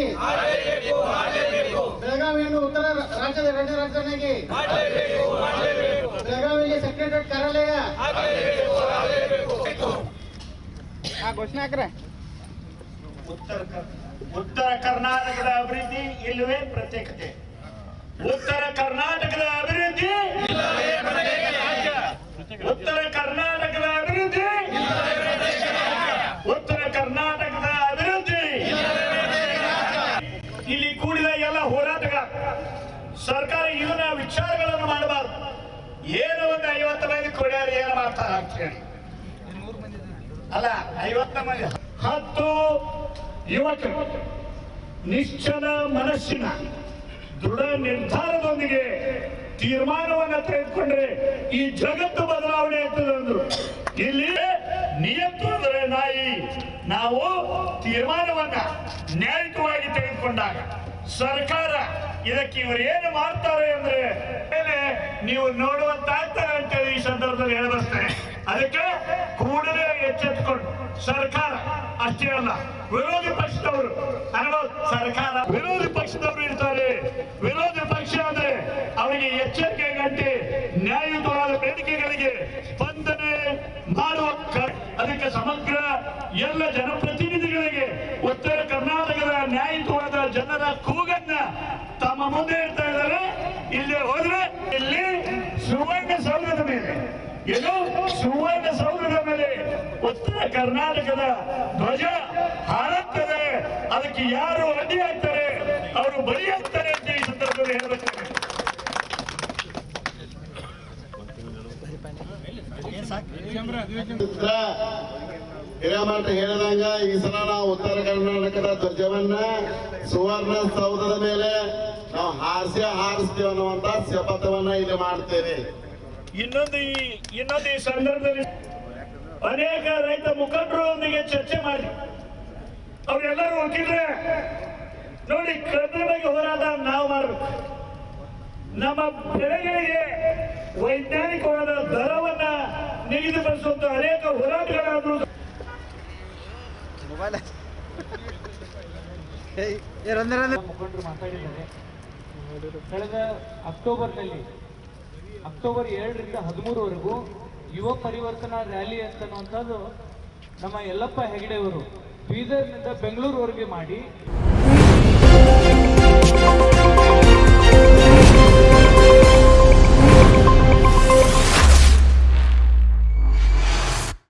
ರಾಜಧಾನಿಯಾಗಿ ಬೆಳಗಾವಿಯನ್ನು ಉತ್ತರ ರಾಜ್ಯದ ಎರಡನೇ ರಾಜಧಾನಿಯಾಗಿ. ಬೆಳಗಾವಿಗೆ ಸೆಕ್ರೆಟರಿಯೇಟ್ ಕಾರ್ಯಾಲಯ. ಘೋಷಣೆ ಹಾಕ್ರೆ. ಉತ್ತರ ಕರ್ನಾಟಕದ ಅಭಿವೃದ್ಧಿ ಇಲ್ಲವೇ ಪ್ರತ್ಯೇಕತೆ? ಉತ್ತರ ಕರ್ನಾಟಕದ ಕೂಡಿದ ಎಲ್ಲ ಹೋರಾಟಗಳ ಸರ್ಕಾರ ಇವನ ವಿಚಾರಗಳನ್ನು ಮಾಡಬಾರ್ದು. ಏನು ಒಂದು ಐವತ್ತು ಮಂದಿ ಕೊಡ್ಯಾರು, ಏನು ಮಾಡ್ತಾರ ಅಂತ ಹೇಳಿ ಅಲ್ಲ, ಐವತ್ತ ಮಂದಿ ಹತ್ತು ಯುವಕರು ನಿಶ್ಚಲ ಮನಸ್ಸಿನ ದೃಢ ನಿರ್ಧಾರದೊಂದಿಗೆ ತೀರ್ಮಾನವನ್ನ ತೆಗೆದುಕೊಂಡ್ರೆ ಈ ಜಗತ್ತು ಬದಲಾವಣೆ ಆಗ್ತದೆ ಅಂದ್ರು. ಇಲ್ಲಿ ಅಂದ್ರೆ ನಾಯಿ. ನಾವು ತೀರ್ಮಾನವನ್ನ ನ್ಯಾಯಿಕವಾಗಿ ತೆಗೆದುಕೊಂಡಾಗ ಸರ್ಕಾರ ಇದಕ್ಕೆ ಇವರು ಏನು ಮಾಡ್ತಾರೆ ಅಂದ್ರೆ ಮೇಲೆ ನೀವು ನೋಡುವಂತಾಗ್ತಾರೆ ಅಂತೇಳಿ ಈ ಸಂದರ್ಭದಲ್ಲಿ ಹೇಳಬಸ್ತೇನೆ ಅದಕ್ಕೆ ಕೂಡಲೇ ಎಚ್ಚೆತ್ಕೊಂಡು ಸರ್ಕಾರ, ಅಷ್ಟೇ ಅಲ್ಲ, ವಿರೋಧಿ ಪಕ್ಷದವರು ಸರ್ಕಾರ ವಿರೋಧಿ ಪಕ್ಷದವರು ಇರ್ತಾರೆ. ವಿರೋಧಿ ಪಕ್ಷ ಅಂದ್ರೆ ಅವರಿಗೆ ಎಚ್ಚರಿಕೆ ಗಂಟೆ ನ್ಯಾಯಯುತವಾದ ಬೇಡಿಕೆಗಳಿಗೆ ಸ್ಪಂದನೆ ಮಾಡುವ ಅದಕ್ಕೆ ಸಮಗ್ರ ಎಲ್ಲ ಜನಪ್ರತಿನಿಧಿಗಳಿಗೆ ಉತ್ತರ ಕರ್ನಾಟಕದ ನ್ಯಾಯಯುತವಾದ ಜನರ ಕೂಗನ್ನ ತಮ್ಮ ಮುಂದೆ ಇರ್ತಾ ಇದ್ದಾರೆ. ಇಲ್ಲಿ ಹೋದ್ರೆ ಇಲ್ಲಿ ಸುವರ್ಣ ಸೌಧದ ಮೇಲೆ. ಇದು ಸುವರ್ಣ ಸೌಧದ ಮೇಲೆ. ಉತ್ತರ ಕರ್ನಾಟಕದ ಧ್ವಜ ಹಾರುತ್ತದೆ ಅದಕ್ಕೆ ಯಾರು ಅಡ್ಡಿ ಆಗ್ತಾರೆ ಅವರು ಬಲಿ ಆಗ್ತಾರೆ ಅಂತ ಈ ಸಂದರ್ಭದಲ್ಲಿ ಹೇಳಬೇಕು ಹಿರೇಮಠ ಹೇಳಿದಂಗ ಈ ಸಲ ನಾವು ಉತ್ತರ ಕರ್ನಾಟಕದ ಧ್ವಜವನ್ನ ಸುವರ್ಣ ಸೌಧದ ಮೇಲೆ ನಾವು ಹಾಸ್ಯ ಹಾರಿಸ್ತೇವೆ ಅನ್ನುವಂತ ಶಪಥವನ್ನ ಇಲ್ಲಿ ಮಾಡ್ತೇವೆ. ಇನ್ನೊಂದು ಈ ಇನ್ನೊಂದು ಈ ಸಂದರ್ಭದಲ್ಲಿ ಅನೇಕ ರೈತ ಮುಖಂಡರೊಂದಿಗೆ ಚರ್ಚೆ ಮಾಡಿ. ಅವರೆಲ್ಲರೂ ಹೋಗಿದ್ರೆ ನೋಡಿ ಬಗ್ಗೆ ಹೋರಾಟ ನಾವು ಮಾಡಬೇಕು. ನಮ್ಮ ಬೆಳೆಗಳಿಗೆ ವೈಜ್ಞಾನಿಕವಾದ ದರವನ್ನ ನಿಗದಿಪಡಿಸುವಂತ ಅನೇಕ ಹೋರಾಟಗಳಾದರೂ ಮೊಬೈಲ್ ಮುಖಂಡರು ಮಾತಾಡಿದ್ದಾರೆ. ಕಳೆದ ಅಕ್ಟೋಬರ್ನಲ್ಲಿ, ಅಕ್ಟೋಬರ್ ಎರಡರಿಂದ ಹದಿಮೂರವರೆಗೂ ಯುವ ಪರಿವರ್ತನಾ ರ್ಯಾಲಿ ಅಂತನ್ನುವಂಥದ್ದು ನಮ್ಮ ಯಲ್ಲಪ್ಪ ಹೆಗಡೆಯವರು ಬೀದರ್ನಿಂದ ಬೆಂಗಳೂರುವರೆಗೆ ಮಾಡಿ.